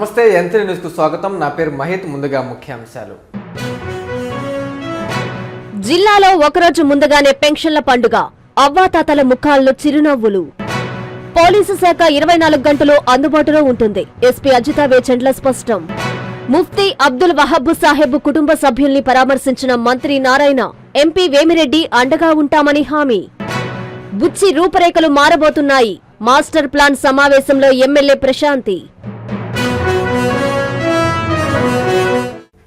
నమస్తే యంత్రి న్యూస్కు స్వాగతం. నా పేరు మహిత్ ముందుగా ముఖ్యాంశాలు. జిల్లాలో ఒకరోజు ముందుగానే పెన్షన్ల పండుగ. అవ్వాతాతల ముఖాల్లో చిరునవ్వులు. పోలీసు శాఖ ఇరవై నాలుగు గంటలు అందుబాటులో ఉంటుంది. ఎస్పీ అజితా వేచండ్ల స్పష్టం. ముఫ్తీ అబ్దుల్ వహబ్ సాహెబ్ కుటుంబ సభ్యుల్ని పరామర్శించిన మంత్రి నారాయణ ఎంపీ వేమిరెడ్డి అండగా ఉంటామని హామీ. బుచ్చి రూపురేఖలు మారబోతున్నాయి. మాస్టర్ ప్లాన్ సమావేశంలో ఎమ్మెల్యే ప్రశాంతి.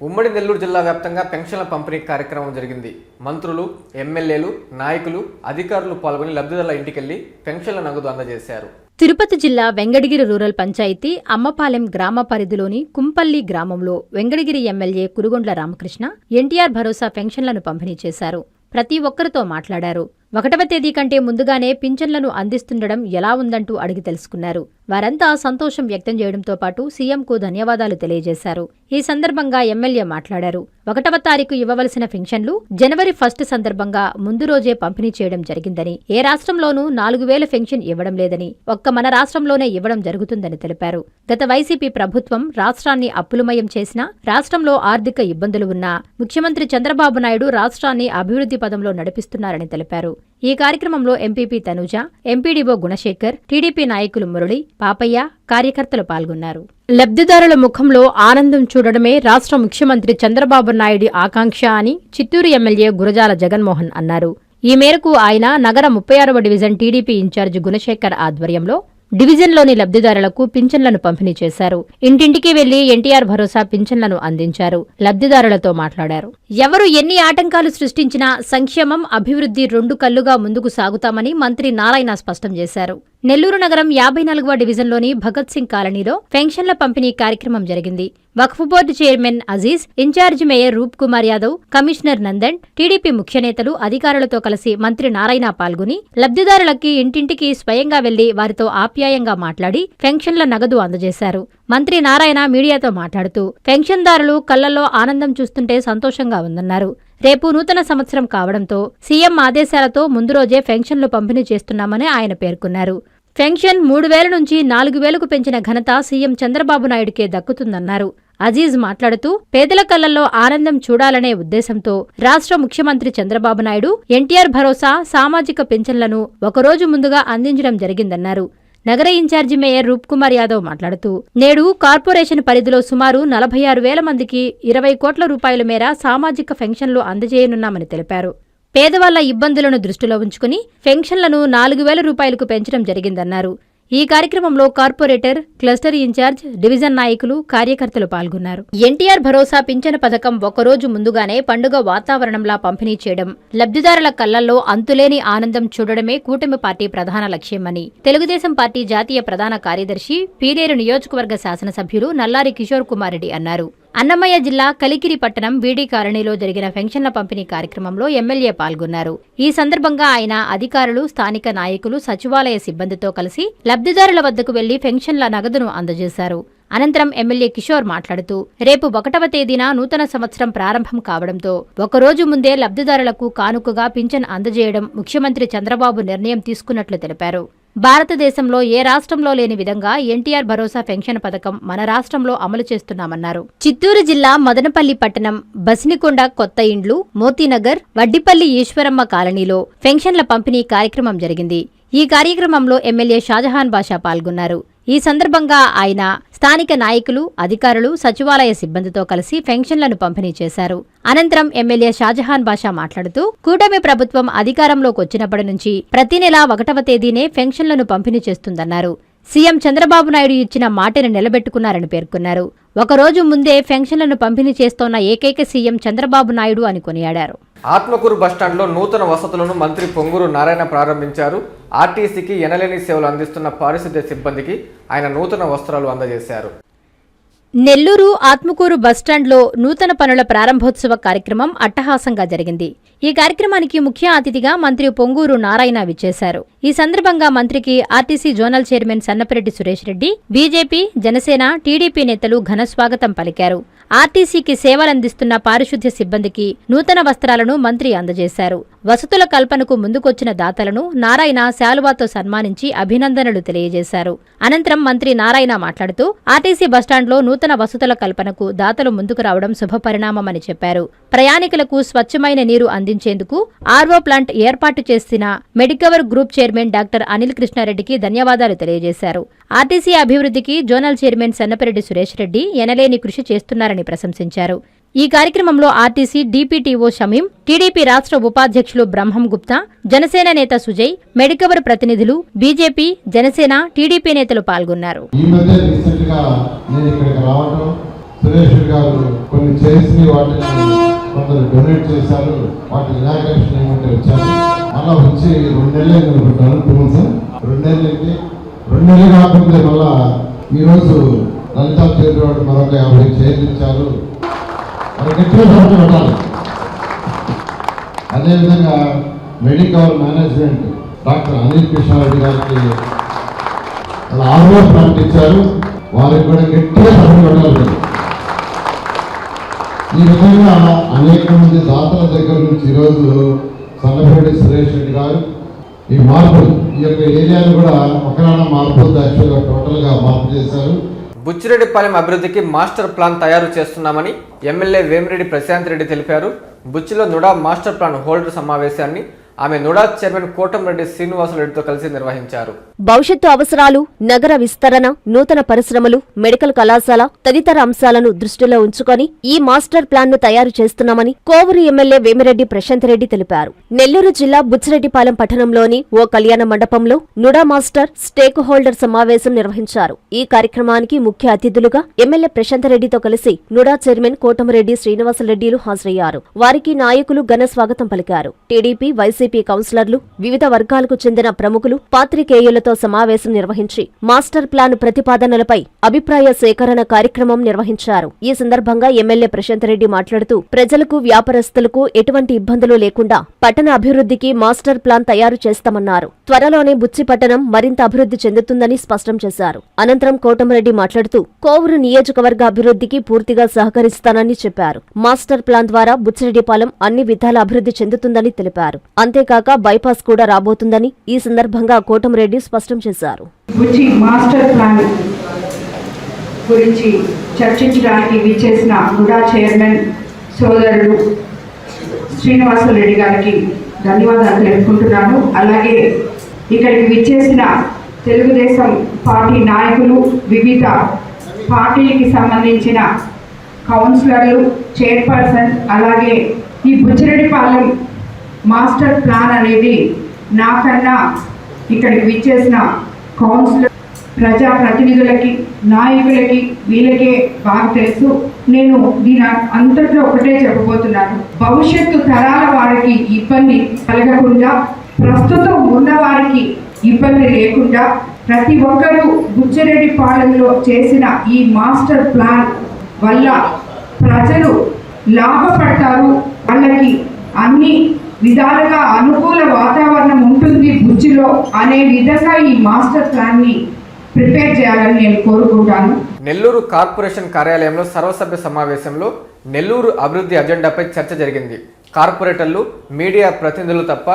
ఉమ్మడి నెల్లూరు జిల్లా వ్యాప్తంగా పెన్షన్ల పంపిణీ కార్యక్రమం జరిగింది. మంత్రులు ఎమ్మెల్యేలు నాయకులు అధికారులు పాల్గొని లబ్ధిదారుల ఇంటికెళ్ళి పెన్షన్ల నగదు అందజేశారు. తిరుపతి జిల్లా వెంగడగిరి రూరల్ పంచాయతీ అమ్మపాలెం గ్రామ పరిధిలోని కుంపల్లి గ్రామంలో వెంగడగిరి ఎమ్మెల్యే కురుగొండ్ల రామకృష్ణ ఎన్టీఆర్ భరోసా పెన్షన్లను పంపిణీ చేశారు. ప్రతి ఒక్కరితో మాట్లాడారు. ఒకటవ తేదీ కంటే ముందుగానే పింఛన్లను అందిస్తుండడం ఎలా ఉందంటూ అడిగి తెలుసుకున్నారు. వారంతా సంతోషం వ్యక్తం చేయడంతో పాటు సీఎంకు ధన్యవాదాలు తెలియజేశారు. ఈ సందర్భంగా ఎమ్మెల్యే మాట్లాడారు. ఒకటవ తారీఖు ఇవ్వవలసిన పెన్షన్లు జనవరి ఫస్ట్ సందర్భంగా ముందు రోజే పంపిణీ చేయడం జరిగిందని ఏ రాష్ట్రంలోనూ నాలుగు వేల పెన్షన్ ఇవ్వడం లేదని ఒక్క మన రాష్ట్రంలోనే ఇవ్వడం జరుగుతుందని తెలిపారు. గత వైసీపీ ప్రభుత్వం రాష్ట్రాన్ని అప్పులమయం చేసినా రాష్ట్రంలో ఆర్థిక ఇబ్బందులు ఉన్నా ముఖ్యమంత్రి చంద్రబాబు నాయుడు రాష్ట్రాన్ని అభివృద్ధి పదంలో నడిపిస్తున్నారని తెలిపారు. ఈ కార్యక్రమంలో MPP Tanuja MPDO Gunasekhar TDP నాయకులు మురళి పాపయ్య కార్యకర్తలు పాల్గొన్నారు. లబ్ధిదారుల ముఖంలో ఆనందం చూడడమే రాష్ట్ర ముఖ్యమంత్రి చంద్రబాబు నాయుడి ఆకాంక్ష అని చిత్తూరు ఎమ్మెల్యే గురజాల జగన్మోహన్ అన్నారు. ఈ మేరకు ఆయన నగర ముప్పై ఆరవ డివిజన్ టీడీపీ ఇన్ఛార్జి గుణశేఖర్ ఆధ్వర్యంలో డివిజన్లోని లబ్ధిదారులకు పింఛన్లను పంపిణీ చేశారు. ఇంటింటికి వెళ్ళి ఎన్టీఆర్ భరోసా పింఛన్లను అందించారు. లబ్ధిదారులతో మాట్లాడారు. ఎవరు ఎన్ని ఆటంకాలు సృష్టించినా సంక్షేమం అభివృద్ధి రెండు కళ్ళుగా ముందుకు సాగుతామని మంత్రి నారాయణ స్పష్టం చేశారు. నెల్లూరు నగరం యాభై నాలుగవ డివిజన్లోని భగత్ సింగ్ కాలనీలో పెన్షన్ల పంపిణీ కార్యక్రమం జరిగింది. Waqf board chairman Aziz incharge mayor Roop Kumar Yadav commissioner Nandan TDP ముఖ్య నేతలు అధికారులతో కలిసి మంత్రి నారాయణ పాల్గొని లబ్ధిదారులకి ఇంటింటికి స్వయంగా వెళ్ళి వారితో ఆప్యాయంగా మాట్లాడి పెన్షన్ల నగదు అందజేశారు. మంత్రి నారాయణ మీడియాతో మాట్లాడుతూ పెన్షన్దారులు కళ్ళలో ఆనందం చూస్తుంటే సంతోషంగా ఉందన్నారు. రేపు నూతన సంవత్సరం కావడంతో సీఎం ఆదేశాలతో ముందు రోజే పెన్షన్లు పంపిణీ చేస్తున్నామని ఆయన పేర్కొన్నారు. పెన్షన్ మూడు వేల నుంచి నాలుగు వేలకు పెంచిన ఘనత సీఎం చంద్రబాబు నాయుడుకే దక్కుతుందన్నారు. అజీజ్ మాట్లాడుతూ పేదల కళ్ళలో ఆనందం చూడాలనే ఉద్దేశంతో రాష్ట్ర ముఖ్యమంత్రి చంద్రబాబు నాయుడు ఎన్టీఆర్ భరోసా సామాజిక పెన్షన్లను ఒకరోజు ముందుగా అందించడం జరిగిందన్నారు. నగర ఇన్ఛార్జి మేయర్ రూప్కుమార్ యాదవ్ మాట్లాడుతూ నేడు కార్పొరేషన్ పరిధిలో సుమారు నలభై ఆరు వేల మందికి ఇరవై కోట్ల రూపాయల మేర సామాజిక పెన్షన్లు అందజేయనున్నామని తెలిపారు. పేదవాళ్ళ ఇబ్బందులను దృష్టిలో ఉంచుకుని పెన్షన్లను నాలుగు వేల రూపాయలకు పెంచడం జరిగిందన్నారు. ఈ కార్యక్రమంలో కార్పొరేటర్ క్లస్టర్ ఇన్ఛార్జ్ డివిజన్ నాయకులు కార్యకర్తలు పాల్గొన్నారు. ఎన్టీఆర్ భరోసా పింఛన పథకం ఒకరోజు ముందుగానే పండుగ వాతావరణంలా పంపిణీ చేయడం లబ్ధిదారుల కళ్ళల్లో అంతులేని ఆనందం చూడడమే కూటమి పార్టీ ప్రధాన లక్ష్యమని తెలుగుదేశం పార్టీ జాతీయ ప్రధాన కార్యదర్శి పీలేరు నియోజకవర్గ శాసనసభ్యులు నల్లారి కిషోర్ కుమార్ రెడ్డి అన్నారు. అన్నమయ్య జిల్లా కలికిరి పట్టణం బీడీ కాలనీలో జరిగిన పెన్షన్ల పంపిణీ కార్యక్రమంలో ఎమ్మెల్యే పాల్గొన్నారు. ఈ సందర్భంగా ఆయన అధికారులు స్థానిక నాయకులు సచివాలయ సిబ్బందితో కలిసి లబ్ధిదారుల వద్దకు వెళ్ళి పెన్షన్ల నగదును అందజేశారు. అనంతరం ఎమ్మెల్యే కిషోర్ మాట్లాడుతూ రేపు ఒకటవ తేదీన నూతన సంవత్సరం ప్రారంభం కావడంతో ఒకరోజు ముందే లబ్ధిదారులకు కానుకగా పింఛన్ అందజేయడం ముఖ్యమంత్రి చంద్రబాబు నిర్ణయం తీసుకున్నట్లు తెలిపారు. భారతదేశంలో ఏ రాష్ట్రంలో లేని విధంగా ఎన్టీఆర్ భరోసా పెన్షన్ పథకం మన రాష్ట్రంలో అమలు చేస్తున్నామన్నారు. చిత్తూరు జిల్లా మదనపల్లి పట్టణం బసినికొండ కొత్త ఇండ్లు మోతీనగర్ వడ్డిపల్లి ఈశ్వరమ్మ కాలనీలో పెన్షన్ల పంపిణీ కార్యక్రమం జరిగింది. ఈ కార్యక్రమంలో ఎమ్మెల్యే షాజహాన్ బాషా పాల్గొన్నారు. ఈ సందర్భంగా ఆయన స్థానిక నాయకులు అధికారులు సచివాలయ సిబ్బందితో కలిసి పెన్షన్లను పంపిణీ చేశారు. అనంతరం ఎమ్మెల్యే షాజహాన్ బాషా మాట్లాడుతూ కూటమి ప్రభుత్వం అధికారంలోకి వచ్చినప్పటి నుంచి ప్రతి నెల ఒకటవ తేదీనే పెన్షన్లను పంపిణీ చేస్తుందన్నారు. సీఎం చంద్రబాబు నాయుడు ఇచ్చిన మాటను నిలబెట్టుకున్నారని పేర్కొన్నారు. ఒకరోజు ముందే పెన్షన్లను పంపిణీ చేస్తోన్న ఏకైక సీఎం చంద్రబాబు నాయుడు అని కొనియాడారు. ఆత్మకూరు బస్టాండ్లో నూతన వసతులను మంత్రి పొంగూరు నారాయణ ప్రారంభించారు. ఆర్టీసీకి ఎనలేని సేవలు అందిస్తున్న పారిశుద్ధ్య సిబ్బందికి ఆయన నూతన వస్త్రాలు అందజేశారు. నెల్లూరు ఆత్మకూరు బస్టాండ్లో నూతన పనుల ప్రారంభోత్సవ కార్యక్రమం అట్టహాసంగా జరిగింది. ఈ కార్యక్రమానికి ముఖ్య అతిథిగా మంత్రి పొంగూరు నారాయణ విచ్చేశారు. ఈ సందర్భంగా మంత్రికి RTC zonal chairman Sannapareddy Suresh Reddy BJP Janasena TDP నేతలు ఘన స్వాగతం పలికారు. ఆర్టీసీకి సేవలందిస్తున్న పారిశుద్ధ్య సిబ్బందికి నూతన వస్త్రాలను మంత్రి అందజేశారు. వసతుల కల్పనకు ముందుకొచ్చిన దాతలను నారాయణ శాలువాతో సన్మానించి అభినందనలు తెలియజేశారు. అనంతరం మంత్రి నారాయణ మాట్లాడుతూ ఆర్టీసీ బస్టాండ్లో నూతన వసతుల కల్పనకు దాతలు ముందుకు రావడం శుభపరిణామమని చెప్పారు. ప్రయాణికులకు స్వచ్ఛమైన నీరు అందించేందుకు ఆర్వో ప్లాంట్ ఏర్పాటు చేసిన Medicover group chairman doctor Anil కృష్ణారెడ్డికి ధన్యవాదాలు తెలియజేశారు. ఆర్టీసీ అభివృద్ధికి జోనల్ చైర్మన్ సన్నపరెడ్డి సురేష్ రెడ్డి ఎనలేని కృషి చేస్తున్నారని ప్రశంసించారు. ఈ కార్యక్రమంలో ఆర్టీసీ డీపీటీఓ షమీం టీడీపీ రాష్ట్ర ఉపాధ్యక్షులు బ్రహ్మం గుప్తా జనసేన నేత సుజయ్ మెడికవర్ ప్రతినిధులు బీజేపీ జనసేన టీడీపీ నేతలు పాల్గొన్నారు. ఈ ఈరోజు లలితా చేతివాడు మరొక యాభై చైర్లు ఇచ్చారు. మరి గట్టిగా సపోర్ట్ అదేవిధంగా Medicover management doctor Anil Krishnareddy గారికి అలా ఆర్వో ప్లాంట్ ఇచ్చారు వారికి కూడా గట్టిగా సపోర్ట్ పెట్టాలి ఈ విధంగా అనేక మంది దాతల దగ్గర నుంచి ఈరోజు సన్నపేటి సురేష్ రెడ్డి గారు ఈ మార్పులు ఈ యొక్క ఏరియాను కూడా ఒకనాడ మార్పు యాక్చువల్గా టోటల్గా మార్పు చేశారు. బుచ్చిరెడ్డిపాలెం అభివృద్ధికి మాస్టర్ ప్లాన్ తయారు చేస్తున్నామని ఎమ్మెల్యే వేమిరెడ్డి ప్రశాంత్ రెడ్డి తెలిపారు. బుచ్చిలో నుడా మాస్టర్ ప్లాన్ హోల్డర్ సమావేశాన్ని ఆమె నుడా చైర్మన్ కోటంరెడ్డి శ్రీనివాసరెడ్డితో కలిసి నిర్వహించారు. భవిష్యత్తు అవసరాలు నగర విస్తరణ నూతన పరిశ్రమలు మెడికల్ కళాశాల తదితర అంశాలను దృష్టిలో ఉంచుకొని ఈ మాస్టర్ ప్లాన్ను తయారు చేస్తున్నామని కోవూరు ఎమ్మెల్యే వేమిరెడ్డి ప్రశాంత్ రెడ్డి తెలిపారు. నెల్లూరు జిల్లా బుచ్చిరెడ్డిపాలెం పట్టణంలోని ఓ కళ్యాణ మండపంలో నుడా మాస్టర్ స్టేక్ హోల్డర్ సమావేశం నిర్వహించారు. ఈ కార్యక్రమానికి ముఖ్య అతిథులుగా ఎమ్మెల్యే ప్రశాంత్ రెడ్డితో కలిసి నుడా చైర్మన్ కోటమిరెడ్డి శ్రీనివాసరెడ్డిలు హాజరయ్యారు. వారికి నాయకులు ఘన స్వాగతం పలికారు. టీడీపీ వైసీ వైసీపీ కౌన్సిలర్లు వివిధ వర్గాలకు చెందిన ప్రముఖులు పాత్రికేయులతో సమావేశం నిర్వహించి మాస్టర్ ప్లాన్ ప్రతిపాదనలపై అభిప్రాయ సేకరణ కార్యక్రమం నిర్వహించారు. ఈ సందర్భంగా ఎమ్మెల్యే ప్రశాంత్ రెడ్డి మాట్లాడుతూ ప్రజలకు వ్యాపారస్తులకు ఎటువంటి ఇబ్బందులు లేకుండా పట్టణ అభివృద్ధికి మాస్టర్ ప్లాన్ తయారు చేస్తామన్నారు. త్వరలోనే బుచ్చి పట్టణం మరింత అభివృద్ధి చెందుతుందని స్పష్టం చేశారు. అనంతరం కోటమరెడ్డి మాట్లాడుతూ కోవూరు నియోజకవర్గ అభివృద్ధికి పూర్తిగా సహకరిస్తానని చెప్పారు. మాస్టర్ ప్లాన్ ద్వారా బుచ్చిరెడ్డిపాలెం అన్ని విధాల అభివృద్ధి చెందుతుందని తెలిపారు. అంతేకాక బైపాస్ కూడా రాబోతుందని ఈ సందర్భంగా కోటమిరెడ్డి స్పష్టం చేశారు. గురించి మాస్టర్ ప్లాన్ గురించి చర్చించడానికి విచ్చేసిన హుడా చైర్మన్ సోదరుడు శ్రీనివాసరెడ్డి గారికి ధన్యవాదాలు తెలుపుకుంటున్నాను. అలాగే ఇక్కడికి విచ్చేసిన తెలుగుదేశం పార్టీ నాయకులు వివిధ పార్టీలకి సంబంధించిన కౌన్సిలర్లు చైర్పర్సన్ అలాగే ఈ బుచ్చిరెడ్డిపాలెం మాస్టర్ ప్లాన్ అనేది నాకన్నా ఇక్కడికి విచ్చేసిన కౌన్సిలర్ ప్రజా ప్రతినిధులకి నాయకులకి వీళ్ళకే బాగా తెలుసు. నేను దీని అంతట్లో ఒకటే చెప్పబోతున్నాను. భవిష్యత్తు తరాల వారికి ఇబ్బంది కలగకుండా ప్రస్తుతం ఉన్న వారికి ఇబ్బంది లేకుండా ప్రతి ఒక్కరూ బుచ్చిరెడ్డి పాలెంలో చేసిన ఈ మాస్టర్ ప్లాన్ వల్ల ప్రజలు లాభపడతారు. వాళ్ళకి అన్ని విధాలుగా అనుకూల వాతావరణం ఉంటుంది బుజ్జిలో అనే విధంగా ఈ మాస్టర్ ప్లాన్ని ప్రిపేర్ చేయాలని నేను కోరుకుంటాను. నెల్లూరు కార్పొరేషన్ కార్యాలయంలో సర్వసభ్య సమావేశంలో నెల్లూరు అభివృద్ధి అజెండాపై చర్చ జరిగింది. కార్పొరేటర్లు మీడియా ప్రతినిధులు తప్ప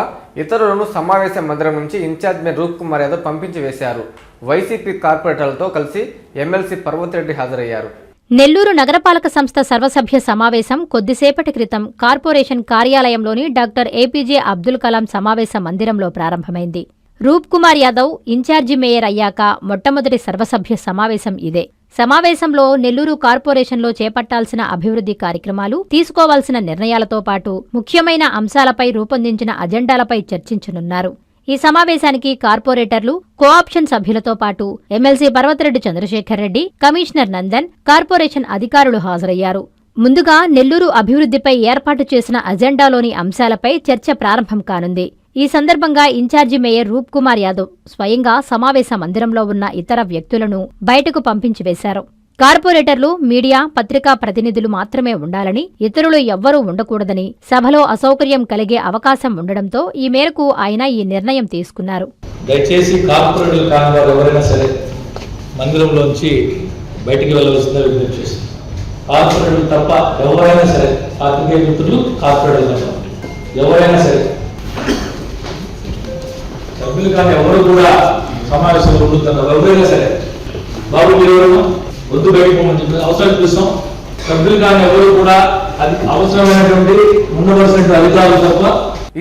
ఇతరులను సమావేశ మందిరం నుంచి ఇన్ఛార్జ్ మీద రూప్ కుమార్ యాదవ్ పంపించి వేశారు. వైసీపీ కార్పొరేటర్లతో కలిసి ఎమ్మెల్సీ పర్వతిరెడ్డి హాజరయ్యారు. నెల్లూరు నగరపాలక సంస్థ సర్వసభ్య సమావేశం కొద్దిసేపటి క్రితం కార్పొరేషన్ కార్యాలయంలోని డాక్టర్ ఏపీజే అబ్దుల్ కలాం సమావేశ మందిరంలో ప్రారంభమైంది. రూప్ కుమార్ యాదవ్ ఇన్ఛార్జి మేయర్ అయ్యాక మొట్టమొదటి సర్వసభ్య సమావేశం ఇదే. సమావేశంలో నెల్లూరు కార్పొరేషన్లో చేపట్టాల్సిన అభివృద్ధి కార్యక్రమాలు తీసుకోవాల్సిన నిర్ణయాలతో పాటు ముఖ్యమైన అంశాలపై రూపొందించిన అజెండాలపై చర్చించనున్నారు. ఈ సమావేశానికి కార్పొరేటర్లు కోఆప్షన్ సభ్యులతో పాటు MLC Parvathareddy Chandrasekhar Reddy commissioner Nandan corporation అధికారులు హాజరయ్యారు. ముందుగా నెల్లూరు అభివృద్ధిపై ఏర్పాటు చేసిన అజెండాలోని అంశాలపై చర్చ ప్రారంభం కానుంది. ఈ సందర్భంగా ఇన్ఛార్జి మేయర్ రూప్ కుమార్ యాదవ్ స్వయంగా సమావేశ మందిరంలో ఉన్న ఇతర వ్యక్తులను బయటకు పంపించివేశారు కార్పొరేటర్లు మీడియా పత్రికా ప్రతినిధులు మాత్రమే ఉండాలని ఇతరులు ఎవ్వరూ ఉండకూడదని సభలో అసౌకర్యం కలిగే అవకాశం ఉండడంతో ఈ మేరకు ఆయన ఈ నిర్ణయం తీసుకున్నారు. దయచేసి కార్పొరేటర్లు కాని వారు ఎవరైనా సరే మందిరంలోంచి బయటికి వెళ్ళవలసిందే విజ్ఞప్తి చేస్తుంది కార్పొరేటర్లు తప్ప ఎవరైనా సరే పాత్రికేయ మిత్రులు కార్పొరేటర్లు తప్ప ఎవరైనా సరే సభ్యులు కానీ ఎవరు కూడా సమావేశంలో ఉండుతున్నారు ఎవరైనా సరే బాబు మీరు ఎవరు? వద్దు బయటపోమని చెప్పి అవసరం చూస్తాం. సభ్యులు కానీ ఎవరు కూడా అది అవసరమైనటువంటి ఉండవలసినటువంటి అధికారులు తప్ప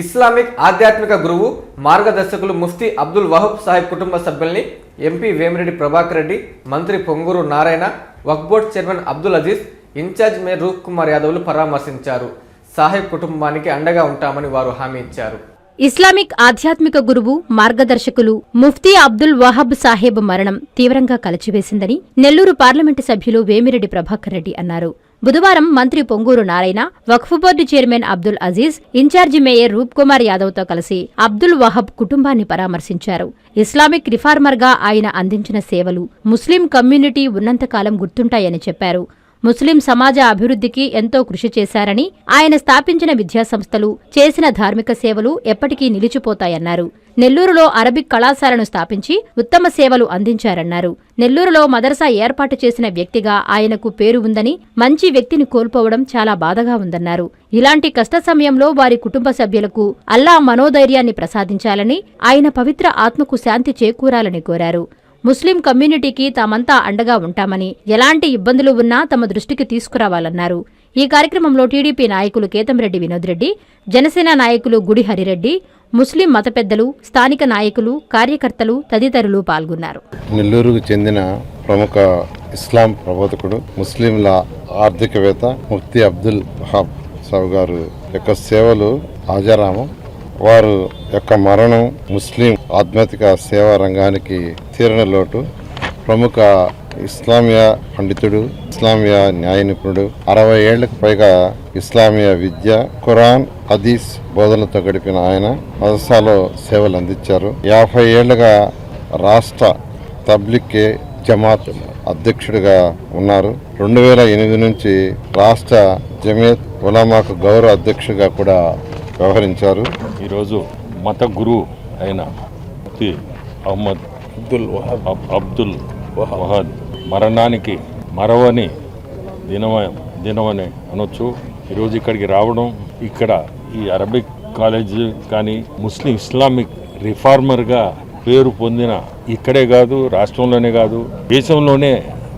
ఇస్లామిక్ ఆధ్యాత్మిక గురువు మార్గదర్శకులు ముఫ్తీ అబ్దుల్ వహబ్ సాహిబ్ కుటుంబ సభ్యుల్ని ఎంపీ వేమిరెడ్డి ప్రభాకర్ రెడ్డి మంత్రి Ponguru Narayana Waqf Board chairman Abdul Aziz incharge mayor Roop Kumar యాదవ్లు పరామర్శించారు. సాహెబ్ కుటుంబానికి అండగా ఉంటామని వారు హామీ ఇచ్చారు. ఇస్లామిక్ ఆధ్యాత్మిక గురువు మార్గదర్శకులు ముఫ్తీ అబ్దుల్ వహాబ్ సాహెబ్ మరణం తీవ్రంగా కలచివేసిందని నెల్లూరు పార్లమెంటు సభ్యులు వేమిరెడ్డి ప్రభాకర్ రెడ్డి అన్నారు. బుధవారం మంత్రి Ponguru Narayana Waqf board chairman Abdul Aziz incharge mayor Roop Kumar యాదవ్తో కలిసి అబ్దుల్ వహబ్ కుటుంబాన్ని పరామర్శించారు. ఇస్లామిక్ రిఫార్మర్గా ఆయన అందించిన సేవలు ముస్లిం కమ్యూనిటీ ఉన్నంతకాలం గుర్తుంటాయని చెప్పారు. ముస్లిం సమాజ అభివృద్ధికి ఎంతో కృషి చేశారని ఆయన స్థాపించిన విద్యాసంస్థలు చేసిన ధార్మిక సేవలు ఎప్పటికీ నిలిచిపోతాయన్నారు. నెల్లూరులో అరబిక్ కళాశాలను స్థాపించి ఉత్తమ సేవలు అందించారన్నారు. నెల్లూరులో మదరసా ఏర్పాటు చేసిన వ్యక్తిగా ఆయనకు పేరు ఉందని మంచి వ్యక్తిని కోల్పోవడం చాలా బాధగా ఉందన్నారు. ఇలాంటి కష్ట సమయంలో వారి కుటుంబ సభ్యులకు అల్లా మనోధైర్యాన్ని ప్రసాదించాలని ఆయన పవిత్ర ఆత్మకు శాంతి చేకూరాలని కోరారు. ముస్లిం కమ్యూనిటీకి తామంతా అండగా ఉంటామని ఎలాంటి ఇబ్బందులు ఉన్నా తమ దృష్టికి తీసుకురావాలన్నారు. ఈ కార్యక్రమంలో టీడీపీ నాయకులు కేతంరెడ్డి వినోద్ రెడ్డి జనసేన నాయకులు గుడి హరిరెడ్డి ముస్లిం మత పెద్దలు స్థానిక నాయకులు కార్యకర్తలు తదితరులు పాల్గొన్నారు. నెల్లూరుకు చెందిన ప్రముఖ ఇస్లాం ప్రబోధకుడు ముస్లింల ఆర్థికవేత్త ముఫ్తీ అబ్దుల్ వహాబ్ సాబ్ గారు యొక్క సేవలు ఆజారామం వారు యొక్క మరణం ముస్లిం ఆధ్యాత్మిక సేవా రంగానికి తీరని లోటు. ప్రముఖ ఇస్లామియా పండితుడు ఇస్లామియా న్యాయ నిపుణుడు అరవై ఏళ్ళకు పైగా ఇస్లామియా విద్య ఖురాన్ హదీస్ బోధనతో గడిపిన ఆయన మదసాలో సేవలు అందించారు. యాభై ఏళ్ళుగా రాష్ట్ర తబ్లిక్కే జమాత్ అధ్యక్షుడిగా ఉన్నారు. రెండు వేల ఎనిమిది నుంచి రాష్ట్ర జమియత్ ఉలామాకు గౌరవ అధ్యక్షుడిగా కూడా వ్యవహరించారు. ఈరోజు మత గురువు అయిన ముఫ్తీ అహ్మద్ అబ్దుల్ అబ్దుల్ వహాద్ మరణానికి మరవని దినమ దినమని అనొచ్చు. ఈరోజు ఇక్కడికి రావడం ఇక్కడ ఈ అరబిక్ కాలేజ్ కానీ ముస్లిం ఇస్లామిక్ రిఫార్మర్గా పేరు పొందిన ఇక్కడే కాదు రాష్ట్రంలోనే కాదు దేశంలోనే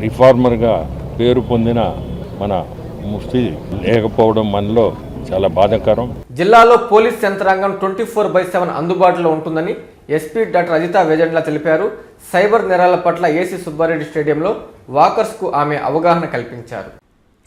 రిఫార్మర్గా పేరు పొందిన మన ముఫ్తీ లేకపోవడం మనలో చాలా బాధాకరం. జిల్లాలో పోలీస్ యంత్రాంగం ట్వంటీ ఫోర్ బై సెవెన్ అందుబాటులో ఉంటుందని ఎస్పీ డాక్టర్ అజితా వేజండ్ల తెలిపారు. సైబర్ నేరాల పట్ల ఏసీ సుబ్బారెడ్డి స్టేడియంలో వాకర్స్కు ఆమె అవగాహన కల్పించారు.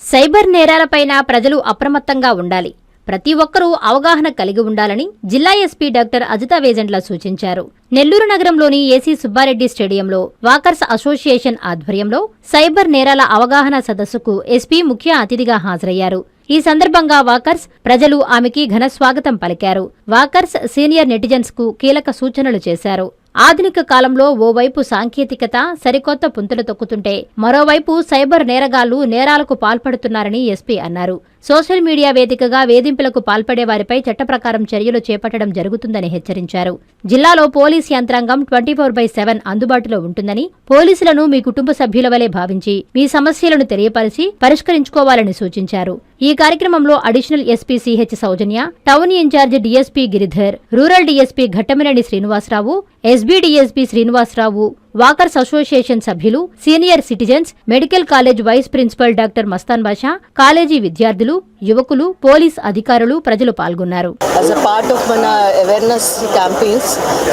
సైబర్ నేరాలపైన ప్రజలు అప్రమత్తంగా ఉండాలి. ప్రతి ఒక్కరూ అవగాహన కలిగి ఉండాలని జిల్లా ఎస్పీ డాక్టర్ అజితా వేజండ్ల సూచించారు. నెల్లూరు నగరంలోని ఏసీ సుబ్బారెడ్డి స్టేడియంలో వాకర్స్ అసోసియేషన్ ఆధ్వర్యంలో సైబర్ నేరాల అవగాహన సదస్సుకు ఎస్పీ ముఖ్య అతిథిగా హాజరయ్యారు. ఈ సందర్భంగా వాకర్స్ ప్రజలు ఆమెకి ఘన స్వాగతం పలికారు. వాకర్స్ సీనియర్ నెటిజన్స్కు కీలక సూచనలు చేశారు. ఆధునిక కాలంలో ఓవైపు సాంకేతికత సరికొత్త పుంతలు తొక్కుతుంటే మరోవైపు సైబర్ నేరగాళ్ళు నేరాలకు పాల్పడుతున్నారని ఎస్పీ అన్నారు. సోషల్ మీడియా వేదికగా వేధింపులకు పాల్పడే వారిపై చట్ట ప్రకారం చర్యలు చేపట్టడం జరుగుతుందని హెచ్చరించారు. జిల్లాలో పోలీస్ యంత్రాంగం ట్వంటీ ఫోర్ బై సెవెన్ అందుబాటులో ఉంటుందని పోలీసులను మీ కుటుంబ సభ్యుల వలె భావించి మీ సమస్యలను తెలియపరిచి పరిష్కరించుకోవాలని సూచించారు. ఈ కార్యక్రమంలో additional SP CH Soujanya town incharge DSP Giridhar rural DSP Ghattamaneni Srinivasarao SB DSP Srinivasarao walkers association సభ్యులు senior citizens medical college vice principal doctor Mastan Basha college విద్యార్థులు యువకులు పోలీస్ అధికారులు ప్రజలు పాల్గొన్నారు. యాజ్ అ పార్ట్ ఆఫ్ మన awareness campaigns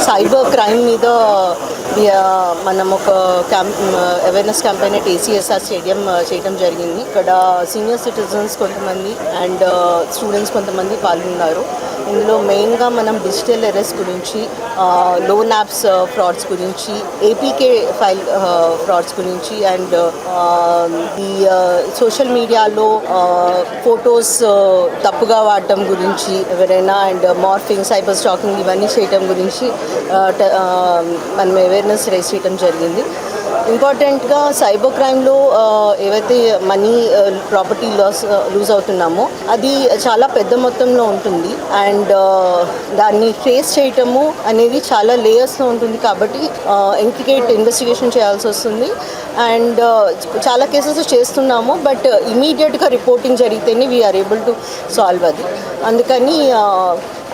cyber crime మీద మనం ఒక camp awareness campaign at ACSR stadium చేయడం జరిగింది. ఇక్కడ సీనియర్ సిటిజన్స్ కొంతమంది అండ్ స్టూడెంట్స్ కొంతమంది పాల్గొన్నారు. ఇందులో మెయిన్గా మనం డిజిటల్ ఎరెస్ గురించి లోన్ యాప్స్ ఫ్రాడ్స్ గురించి ఏపీకే ఫైల్ ఫ్రాడ్స్ గురించి అండ్ ఈ సోషల్ మీడియాలో ఫోటోస్ Uh, తప్పుగా వాడటం గురించి ఎవరైనా అండ్ మార్ఫింగ్ సైబర్ స్టాకింగ్ ఇవన్నీ చేయటం గురించి uh, uh, మనం అవేర్నెస్ రేస్ చేయటం జరిగింది. ఇంపార్టెంట్గా సైబర్ క్రైమ్లో ఏవైతే మనీ ప్రాపర్టీ లాస్ లూజ్ అవుతున్నామో అది చాలా పెద్ద మొత్తంలో ఉంటుంది. అండ్ దాన్ని ఫేస్ చేయటము అనేది చాలా లేయర్స్లో ఉంటుంది కాబట్టి ఇంటికేట్ ఇన్వెస్టిగేషన్ చేయాల్సి వస్తుంది. అండ్ చాలా కేసెస్ చేస్తున్నాము బట్ ఇమీడియట్గా రిపోర్టింగ్ జరిగితేనే వీఆర్ ఏబుల్ టు సాల్వ్ అది. అందుకని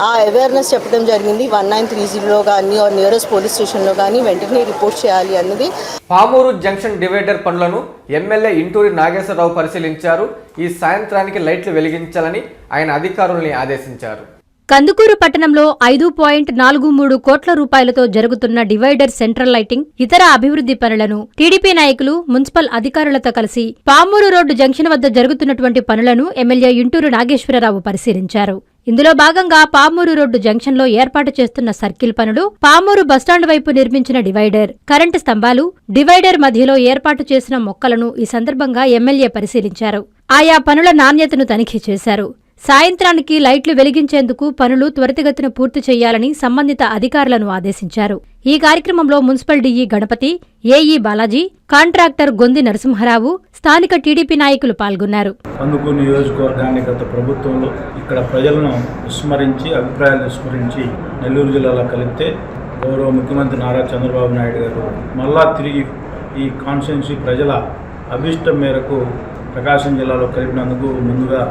ఆ అవేర్నెస్ చెప్పడం జరిగింది. వన్ నైన్ త్రీ జీరోలో కానీ ఆర్ నియరెస్ట్ పోలీస్ స్టేషన్లో కానీ వెంటనే రిపోర్ట్ చేయాలి అన్నది. పామూరు జంక్షన్ డివైడర్ పనులను ఎమ్మెల్యే ఇంటూరి నాగేశ్వరరావు పరిశీలించారు. ఈ సాయంత్రానికి లైట్లు వెలిగించాలని ఆయన అధికారుల్ని ఆదేశించారు. కందుకూరు పట్టణంలో ఐదు పాయింట్ నాలుగు మూడు కోట్ల రూపాయలతో జరుగుతున్న డివైడర్ సెంట్రల్ లైటింగ్ ఇతర అభివృద్ధి పనులను టీడీపీ నాయకులు మున్సిపల్ అధికారులతో కలిసి పామూరు రోడ్డు జంక్షన్ వద్ద జరుగుతున్నటువంటి పనులను ఎమ్మెల్యే ఇంటూరు నాగేశ్వరరావు పరిశీలించారు. ఇందులో భాగంగా పామూరు రోడ్డు జంక్షన్లో ఏర్పాటు చేస్తున్న సర్కిల్ పనులు పామూరు బస్టాండ్ వైపు నిర్మించిన డివైడర్ కరెంటు స్తంభాలు డివైడర్ మధ్యలో ఏర్పాటు చేసిన మొక్కలను ఈ సందర్భంగా ఎమ్మెల్యే పరిశీలించారు. ఆయా పనుల నాణ్యతను తనిఖీ చేశారు. సాయంత్రానికి లైట్లు వెలిగించేందుకు పనులు త్వరితగతిన పూర్తి చేయాలని సంబంధిత అధికారులను ఆదేశించారు. ఈ కార్యక్రమంలో municipal DE Ganapathi AE Balaji contractor Gondi Narasimharao స్థానిక టీడీపీ నాయకులు పాల్గొన్నారు. అందుకు నియోజకవర్గాన్ని గత ప్రభుత్వంలో ఇక్కడ ప్రజలను విస్మరించి అభిప్రాయాలు విస్మరించి నెల్లూరు జిల్లాలో కలిపితే గౌరవ ముఖ్యమంత్రి నారా చంద్రబాబు నాయుడు గారు మళ్ళా తిరిగి ఈ కాన్స్టిట్యున్సీ ప్రజల అభిష్టం మేరకు ప్రకాశం జిల్లాలో కలిపినందుకు ముందుగా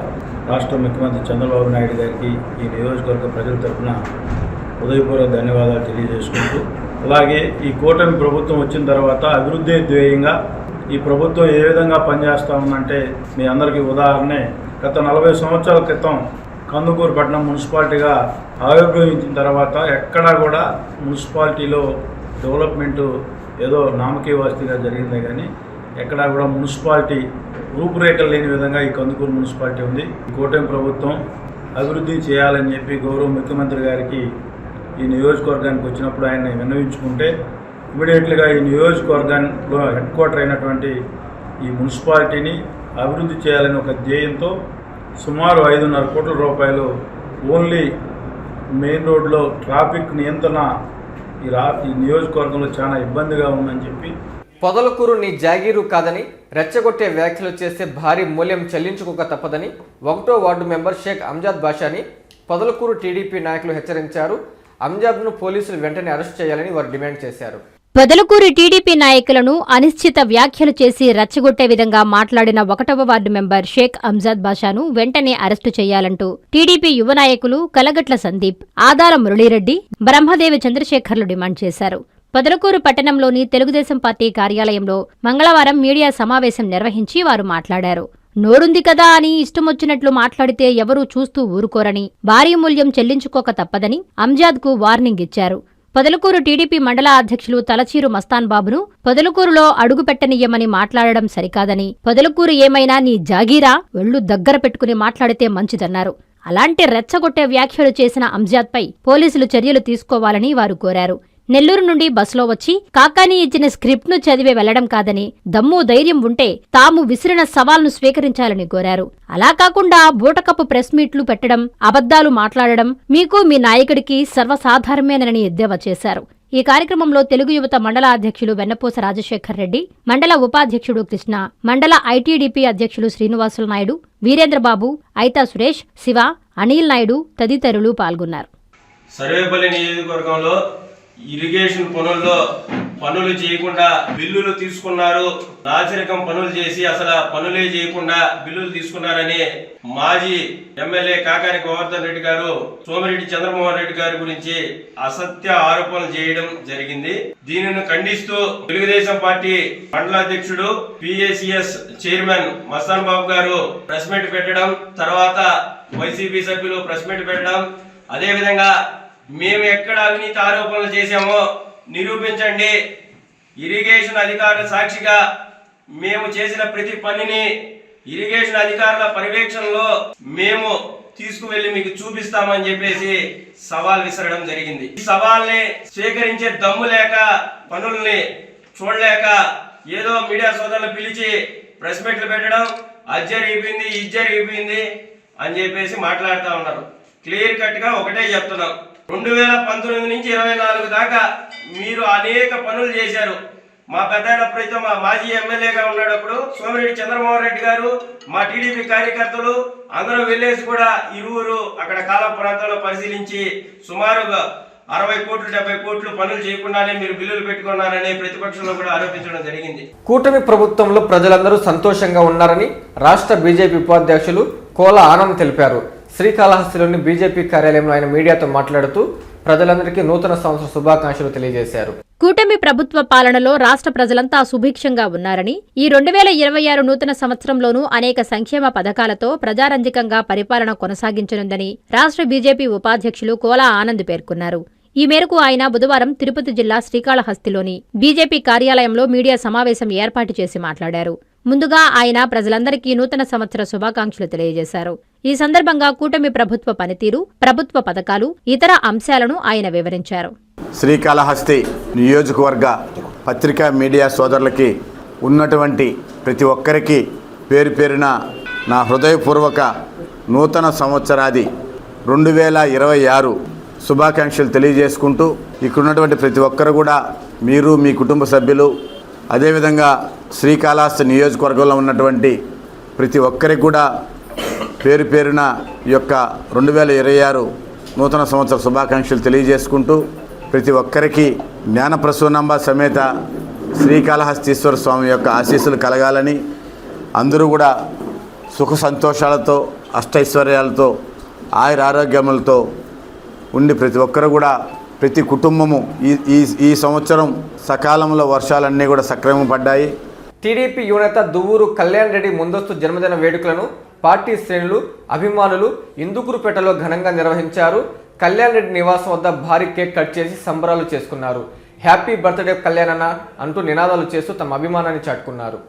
రాష్ట్ర ముఖ్యమంత్రి చంద్రబాబు నాయుడు గారికి ఈ నియోజకవర్గ ప్రజల తరఫున హృదయపూర్వక ధన్యవాదాలు తెలియజేసుకుంటూ అలాగే ఈ కూటమి ప్రభుత్వం వచ్చిన తర్వాత అభివృద్ధి ధ్యేయంగా ఈ ప్రభుత్వం ఏ విధంగా పనిచేస్తా ఉందంటే మీ అందరికీ ఉదాహరణే గత నలభై సంవత్సరాల క్రితం కందుకూరు పట్టణం మున్సిపాలిటీగా ఆవిర్భవించిన తర్వాత ఎక్కడా కూడా మున్సిపాలిటీలో డెవలప్మెంట్ ఏదో నామకే వస్తిగా జరిగిందే కానీ ఎక్కడా కూడా మున్సిపాలిటీ రూపురేఖలు లేని విధంగా ఈ కందుకూరు మున్సిపాలిటీ ఉంది. ఈ కూటమి ప్రభుత్వం అభివృద్ధి చేయాలని చెప్పి గౌరవ ముఖ్యమంత్రి గారికి ఈ నియోజకవర్గానికి వచ్చినప్పుడు ఆయన విన్నవించుకుంటే ఇమీడియట్లుగా ఈ నియోజకవర్గంలో హెడ్ క్వార్టర్ అయినటువంటి ఈ మున్సిపాలిటీని అభివృద్ధి చేయాలని ఒక ధ్యేయంతో సుమారు ఐదున్నర కోట్ల రూపాయలు ఓన్లీ మెయిన్ రోడ్లో ట్రాఫిక్ నియంత్రణ ఈ రా ఈ నియోజకవర్గంలో చాలా ఇబ్బందిగా ఉందని చెప్పి పొదలకూరు నీ జాగీరు కాదని రెచ్చగొట్టే వ్యాఖ్యలు చేస్తే భారీ మూల్యం చెల్లించుకోక తప్పదని ఒకటో వార్డు మెంబర్ షేక్ అంజాద్ బాషాని పొదలకూరు టీడీపీ నాయకులు హెచ్చరించారు. అంజాద్ను పోలీసులు వెంటనే అరెస్ట్ చేయాలని వారు డిమాండ్ చేశారు. పొదలకూరు టీడీపీ నాయకులను అనిశ్చిత వ్యాఖ్యలు చేసి రెచ్చగొట్టే విధంగా మాట్లాడిన ఒకటవ వార్డు మెంబర్ షేక్ అంజాద్ బాషాను వెంటనే అరెస్టు చేయాలంటూ టీడీపీ యువ నాయకులు కలగట్ల సందీప్ ఆదాల మురళీరెడ్డి బ్రహ్మదేవి చంద్రశేఖర్లు డిమాండ్ చేశారు. పొదలకూరు పట్టణంలోని తెలుగుదేశం పార్టీ కార్యాలయంలో మంగళవారం మీడియా సమావేశం నిర్వహించి వారు మాట్లాడారు. నోరుంది కదా అని ఇష్టమొచ్చినట్లు మాట్లాడితే ఎవరూ చూస్తూ ఊరుకోరని భారీ మూల్యం చెల్లించుకోక తప్పదని అంజాద్కు వార్నింగ్ ఇచ్చారు. పొదలకూరు టీడీపీ మండల అధ్యక్షులు తలచీరు మస్తాన్ బాబును పొదలకూరులో అడుగుపెట్టనీయమని మాట్లాడడం సరికాదని పొదలకూరు ఏమైనా నీ జాగీరా? ఒళ్ళు దగ్గర పెట్టుకుని మాట్లాడితే మంచిదన్నారు. అలాంటి రెచ్చగొట్టే వ్యాఖ్యలు చేసిన అంజాద్పై పోలీసులు చర్యలు తీసుకోవాలని వారు కోరారు. నెల్లూరు నుండి బస్సులో వచ్చి కాకాని ఇచ్చిన స్క్రిప్ట్ను చదివే వెళ్ళడం కాదని దమ్ము ధైర్యం ఉంటే తాము విసిరిన సవాల్ను స్వీకరించాలని కోరారు. అలా కాకుండా బూటకప్పు ప్రెస్ మీట్లు పెట్టడం అబద్ధాలు మాట్లాడడం మీకు మీ నాయకుడికి సర్వసాధారణమేనని ఎద్దేవా చేశారు. ఈ కార్యక్రమంలో తెలుగు యువత మండల అధ్యక్షులు వెన్నపూస రాజశేఖర్ రెడ్డి మండల ఉపాధ్యక్షుడు కృష్ణ మండల ఐటీడీపీ అధ్యక్షులు శ్రీనివాసులు నాయుడు వీరేంద్రబాబు ఐతా సురేష్ శివ అనిల్ నాయుడు తదితరులు పాల్గొన్నారు. సర్వేపల్లి నియోజకవర్గంలో ఇరిగేషన్ పనుల్లో పనులు చేయకుండా బిల్లులు తీసుకున్నారు. రాచరికం పనులు చేసి అసలు పనులే చేయకుండా బిల్లులు తీసుకున్నారని మాజీ ఎమ్మెల్యే కాకాని గోవర్ధన్ రెడ్డి గారు సోమిరెడ్డి చంద్రమోహన్ రెడ్డి గారి గురించి అసత్య ఆరోపణలు చేయడం జరిగింది. దీనిని ఖండిస్తూ తెలుగుదేశం పార్టీ మండలాధ్యక్షుడు పిఏసిఎస్ చైర్మన్ మస్తాన్ బాబు గారు ప్రెస్ మీట్ పెట్టడం తర్వాత వైసీపీ సభ్యులు ప్రెస్ మీట్ పెట్టడం అదేవిధంగా మేము ఎక్కడ అవినీతి ఆరోపణలు చేశామో నిరూపించండి. ఇరిగేషన్ అధికారుల సాక్షిగా మేము చేసిన ప్రతి పనిని ఇరిగేషన్ అధికారుల పర్యవేక్షణలో మేము తీసుకువెళ్ళి మీకు చూపిస్తామని చెప్పేసి సవాల్ విసరడం జరిగింది. ఈ సవాల్ని స్వీకరించే దమ్ము లేక పనుల్ని చూడలేక ఏదో మీడియా సోదరులు పిలిచి ప్రెస్ మీట్లు పెట్టడం అది జరిగిపోయింది ఇది జరిగిపోయింది అని చెప్పేసి మాట్లాడుతూ ఉన్నారు. క్లియర్ కట్గా ఒకటే చెప్తున్నాం. రెండు వేల పంతొమ్మిది నుంచి ఇరవై నాలుగు దాకా మీరు అనేక పనులు చేశారు. మా పెద్ద ప్రీతం మా మాజీ ఎమ్మెల్యేగా ఉన్నప్పుడు సోమిరెడ్డి చంద్రమోహన్ రెడ్డి గారు మా టీడీపీ కార్యకర్తలు అందరూ వెళ్ళేసి కూడా ఇరువురు అక్కడ కాలం ప్రాంతంలో పరిశీలించి సుమారుగా అరవై కోట్లు డెబ్బై కోట్లు పనులు చేయకుండానే మీరు బిల్లులు పెట్టుకున్నారని ప్రతిపక్షంలో కూడా ఆరోపించడం జరిగింది. కూటమి ప్రభుత్వంలో ప్రజలందరూ సంతోషంగా ఉన్నారని రాష్ట్ర బీజేపీ ఉపాధ్యక్షులు కోల ఆనంద్ తెలిపారు. శ్రీకాళహస్తిలోని బీజేపీ కార్యాలయంలో ఆయన మీడియాతో మాట్లాడుతూ ప్రజలందరికీ నూతన సంవత్సర శుభాకాంక్షలు తెలియజేశారు. కూటమి ప్రభుత్వ పాలనలో రాష్ట్ర ప్రజలంతా సుభిక్షంగా ఉన్నారని ఈ రెండు వేల ఇరవై ఆరు నూతన సంవత్సరంలోనూ అనేక సంక్షేమ పథకాలతో ప్రజారంజకంగా పరిపాలన కొనసాగించనుందని రాష్ట్ర బీజేపీ ఉపాధ్యక్షులు కోలా ఆనంద్ పేర్కొన్నారు. ఈ మేరకు ఆయన బుధవారం తిరుపతి జిల్లా శ్రీకాళహస్తిలోని బీజేపీ కార్యాలయంలో మీడియా సమావేశం ఏర్పాటు చేసి మాట్లాడారు. ముందుగా ఆయన ప్రజలందరికీ నూతన సంవత్సర శుభాకాంక్షలు తెలియజేశారు. ఈ సందర్భంగా కూటమి ప్రభుత్వ పనితీరు ప్రభుత్వ పథకాలు ఇతర అంశాలను ఆయన వివరించారు. శ్రీకాళహస్తి నియోజకవర్గ పత్రికా మీడియా సోదరులకి ఉన్నటువంటి ప్రతి ఒక్కరికి పేరు పేరున నా హృదయపూర్వక నూతన సంవత్సరాది రెండు వేల ఇరవై ఆరు శుభాకాంక్షలు తెలియజేసుకుంటూ ఇక్కడ ఉన్నటువంటి ప్రతి ఒక్కరు కూడా మీరు మీ కుటుంబ సభ్యులు అదేవిధంగా శ్రీకాళహస్తి నియోజకవర్గంలో ఉన్నటువంటి ప్రతి ఒక్కరికి కూడా పేరు పేరున యొక్క రెండు వేల ఇరవై ఆరు నూతన సంవత్సర శుభాకాంక్షలు తెలియజేసుకుంటూ ప్రతి ఒక్కరికి జ్ఞానప్రసూనంబ సమేత శ్రీకాళహస్తీశ్వర స్వామి యొక్క ఆశీస్సులు కలగాలని అందరూ కూడా సుఖ సంతోషాలతో అష్టైశ్వర్యాలతో ఆయుర ఆరోగ్యములతో ఉండి ప్రతి ఒక్కరు కూడా ప్రతి కుటుంబము ఈ ఈ ఈ సంవత్సరం సకాలంలో వర్షాలన్నీ కూడా సక్రమం పడ్డాయి. టీడీపీ యువనేత దువ్వూరు కళ్యాణ్ రెడ్డి ముందస్తు జన్మదిన వేడుకలను పార్టీ శ్రేణులు అభిమానులు ఇందుకురుపేటలో ఘనంగా నిర్వహించారు. కళ్యాణ్ రెడ్డి నివాసం వద్ద భారీ కేక్ కట్ చేసి సంబరాలు చేసుకున్నారు. హ్యాపీ బర్త్డే కళ్యాణ్ అన్న అంటూ నినాదాలు చేస్తూ తమ అభిమానాన్ని చాటుకున్నారు.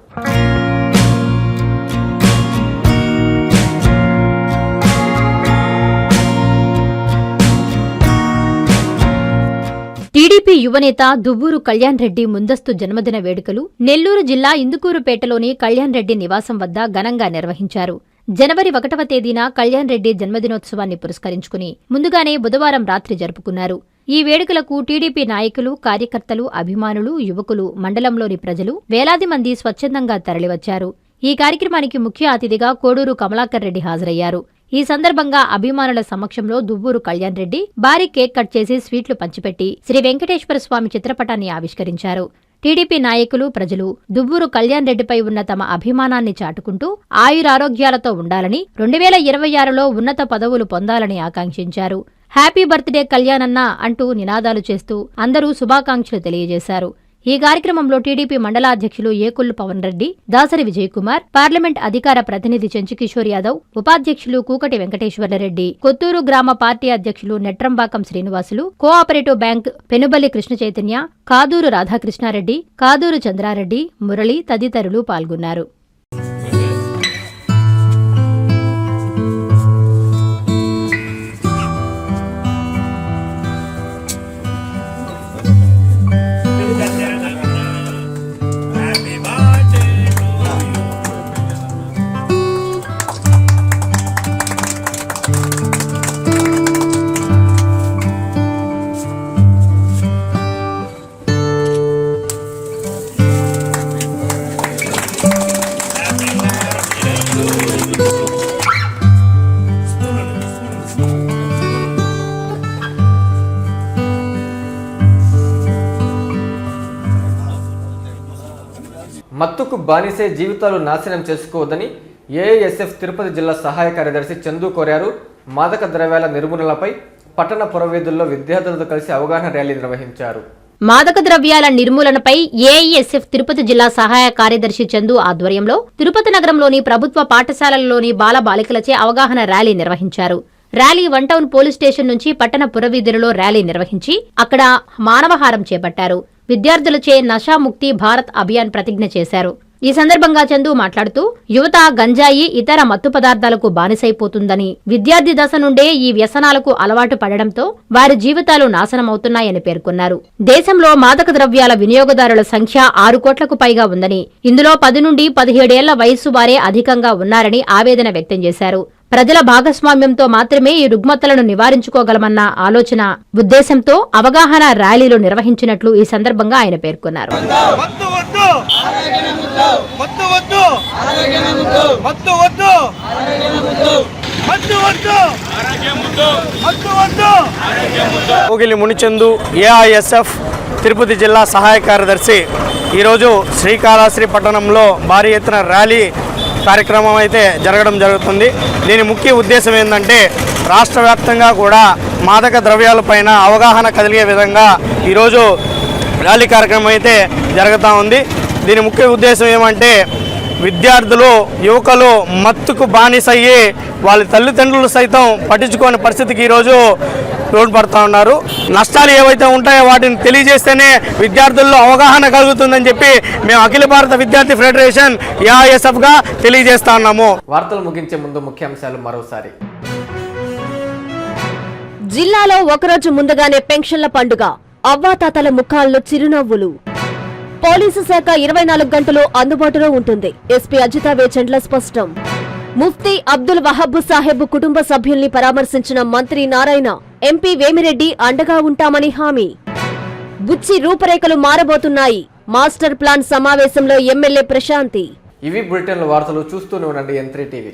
టీడీపీ యువనేత దువ్వూరు కళ్యాణ్ రెడ్డి ముందస్తు జన్మదిన వేడుకలు నెల్లూరు జిల్లా ఇందుకూరుపేటలోని కళ్యాణ్ రెడ్డి నివాసం వద్ద ఘనంగా నిర్వహించారు. జనవరి ఒకటవ తేదీన కళ్యాణ్ రెడ్డి జన్మదినోత్సవాన్ని పురస్కరించుకుని ముందుగానే బుధవారం రాత్రి జరుపుకున్నారు. ఈ వేడుకలకు టీడీపీ నాయకులు కార్యకర్తలు అభిమానులు యువకులు మండలంలోని ప్రజలు వేలాది మంది స్వచ్ఛందంగా తరలివచ్చారు. ఈ కార్యక్రమానికి ముఖ్య అతిథిగా కోడూరు కమలాకర్ రెడ్డి హాజరయ్యారు. ఈ సందర్భంగా అభిమానుల సమక్షంలో దువ్వూరు కళ్యాణ్ రెడ్డి భారీ కేక్ కట్ చేసి స్వీట్లు పంచిపెట్టి శ్రీ వెంకటేశ్వర స్వామి చిత్రపటాన్ని ఆవిష్కరించారు. టీడీపీ నాయకులు ప్రజలు దువ్వూరు కళ్యాణ్ రెడ్డిపై ఉన్న తమ అభిమానాన్ని చాటుకుంటూ ఆయురారోగ్యాలతో ఉండాలని రెండు వేల ఇరవై ఆరులో ఉన్నత పదవులు పొందాలని ఆకాంక్షించారు. హ్యాపీ బర్త్డే కళ్యాణన్న అంటూ నినాదాలు చేస్తూ అందరూ శుభాకాంక్షలు తెలియజేశారు. ఈ కార్యక్రమంలో టీడీపీ మండలాధ్యక్షులు ఏకుల్లు పవన్ రెడ్డి దాసరి విజయ్ కుమార్ పార్లమెంట్ అధికార ప్రతినిధి చెంచుకిషోర్ యాదవ్ ఉపాధ్యక్షులు కూకటి వెంకటేశ్వర్లరెడ్డి కొత్తూరు గ్రామ పార్టీ అధ్యక్షులు నెట్రంబాకం శ్రీనివాసులు కోఆపరేటివ్ బ్యాంక్ పెనుబల్లి కృష్ణ చైతన్య కాదూరు రాధాకృష్ణారెడ్డి కాదూరు చంద్రారెడ్డి మురళి తదితరులు పాల్గొన్నారు. మత్తుకు బానిసే జీవితాలు నాశనం చేసుకోవద్దని ఏఎస్ఎఫ్ తిరుపతి జిల్లా సహాయ కార్యదర్శి చందు కోరారు. మాదక ద్రవ్యాల నిర్మూలనపై పట్టణ పురవీధుల్లో విద్యార్థులతో కలిసి అవగాహన ర్యాలీ నిర్వహించారు. మాదక ద్రవ్యాల నిర్మూలనపై ఏఐఎస్ఎఫ్ తిరుపతి జిల్లా సహాయ కార్యదర్శి చందు ఆధ్వర్యంలో తిరుపతి నగరంలోని ప్రభుత్వ పాఠశాలల్లోని బాల బాలికలచే అవగాహన ర్యాలీ నిర్వహించారు. Rally one town police station నుంచి పట్టణ పురవీధులలో ర్యాలీ నిర్వహించి అక్కడ మానవహారం చేపట్టారు. విద్యార్థులచే నషాముక్తి భారత్ అభియాన్ ప్రతిజ్ఞ చేశారు. ఈ సందర్భంగా చందు మాట్లాడుతూ యువత గంజాయి ఇతర మత్తు పదార్థాలకు బానిసైపోతుందని విద్యార్థి దశ నుండే ఈ వ్యసనాలకు అలవాటు పడడంతో వారి జీవితాలు నాశనమవుతున్నాయని పేర్కొన్నారు. దేశంలో మాదక ద్రవ్యాల వినియోగదారుల సంఖ్య ఆరు కోట్లకు పైగా ఉందని ఇందులో పది నుండి పదిహేడేళ్ళ వయస్సు వారే అధికంగా ఉన్నారని ఆవేదన వ్యక్తం చేశారు. ప్రజల భాగస్వామ్యంతో మాత్రమే ఈ రుగ్మతలను నివారించుకోగలమన్న ఆలోచన ఉద్దేశంతో అవగాహన ర్యాలీలు నిర్వహించినట్లు ఈ సందర్భంగా ఆయన పేర్కొన్నారు. మునిచందు ఏఐఎస్ఎఫ్ తిరుపతి జిల్లా సహాయ కార్యదర్శి. ఈరోజు శ్రీకాళహస్తి పట్టణంలో భారీ ఎత్తున ర్యాలీ కార్యక్రమం అయితే జరగడం జరుగుతుంది. దీని ముఖ్య ఉద్దేశం ఏంటంటే రాష్ట్ర వ్యాప్తంగా కూడా మాదక ద్రవ్యాలపైన అవగాహన కలిగే విధంగా ఈరోజు ర్యాలీ కార్యక్రమం అయితే జరుగుతూ ఉంది. దీని ముఖ్య ఉద్దేశం ఏమంటే విద్యార్థులు యువకులు మత్తుకు బానిసయ్యి వాళ్ళ తల్లిదండ్రులు సైతం పట్టించుకోని పరిస్థితికి ఈరోజు తోడ్పడుతూ ఉన్నారు. నష్టాలు ఏవైతే ఉంటాయో వాటిని తెలియజేస్తేనే విద్యార్థుల్లో అవగాహన కలుగుతుందని చెప్పి మేము అఖిల భారత విద్యార్థి ఫెడరేషన్ ఏఐఎస్ఎఫ్గా తెలియజేస్తా ఉన్నాము. వార్తలు ముగించే ముందు ముఖ్యాంశాలు మరోసారి. జిల్లాలో ఒకరోజు ముందుగానే పెన్షన్ల పండుగ. అవ్వాతాతల ముఖాల్లో చిరునవ్వులు. పోలీసు శాఖ ఇరవై నాలుగు గంటలు అందుబాటులో ఉంటుంది. ఎస్పీ అజితా వేచండ్ల స్పష్టం. ముఫ్తీ అబ్దుల్ వహబ్ సాహెబ్ కుటుంబ సభ్యుల్ని పరామర్శించిన మంత్రి నారాయణ ఎంపీ వేమిరెడ్డి అండగా ఉంటామని హామీ. బుచ్చి రూపురేఖలు మారబోతున్నాయి. మాస్టర్ ప్లాన్ సమావేశంలో ఎమ్మెల్యే ప్రశాంతి. ఇవి బులెటిన్ల వార్తలు చూస్తూనే ఉండండి ఎన్ టీవీ